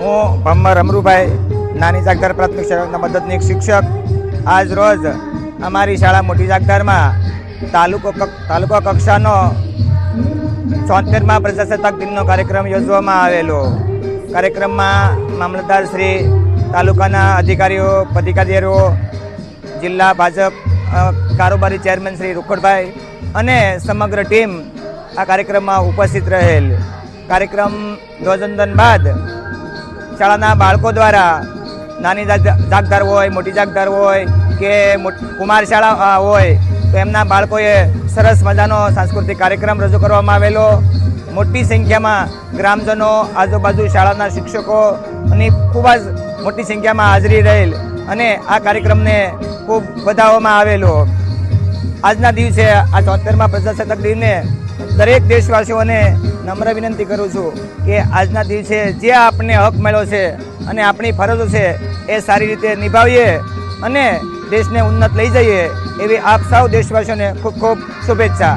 હું ભમ્મર અમરુભાઈ, નાની જાગદાર પ્રાથમિક શાળાના મદદનીક શિક્ષક. આજ રોજ અમારી શાળા મોટી જાગદારમાં તાલુકો તાલુકા કક્ષાનો ચોતેરમાં પ્રજાસત્તાક દિનનો કાર્યક્રમ યોજવામાં આવેલો. કાર્યક્રમમાં મામલતદાર શ્રી, તાલુકાના અધિકારીઓ, પદાધિકારીઓ, જિલ્લા ભાજપ કારોબારી ચેરમેન શ્રી રૂખડભાઈ અને સમગ્ર ટીમ આ કાર્યક્રમમાં ઉપસ્થિત રહેલ. કાર્યક્રમ ધ્વજંદન બાદ શાળાના બાળકો દ્વારા નાની જાગ- જાગદાર હોય, મોટી જાગદાર હોય કે કુમાર શાળા હોય, તો એમના બાળકોએ સરસ મજાનો સાંસ્કૃતિક કાર્યક્રમ રજૂ કરવામાં આવેલો. મોટી સંખ્યામાં ગ્રામજનો, આજુબાજુ શાળાના શિક્ષકો અને ખૂબ જ મોટી સંખ્યામાં હાજરી રહેલ અને આ કાર્યક્રમને ખૂબ વધાવવામાં આવેલો. આજના દિવસે આ ચોતેરમા પ્રજાસત્તાક દિને દરેક દેશવાસીઓને નમ્ર વિનંતી કરું છું કે આજના દિવસે જે આપણને હક મળ્યો છે અને આપણી ફરજો છે એ સારી રીતે નિભાવીએ અને દેશને ઉન્નત લઈ જઈએ એવી આપ સૌ દેશવાસીઓને ખૂબ ખૂબ શુભેચ્છા.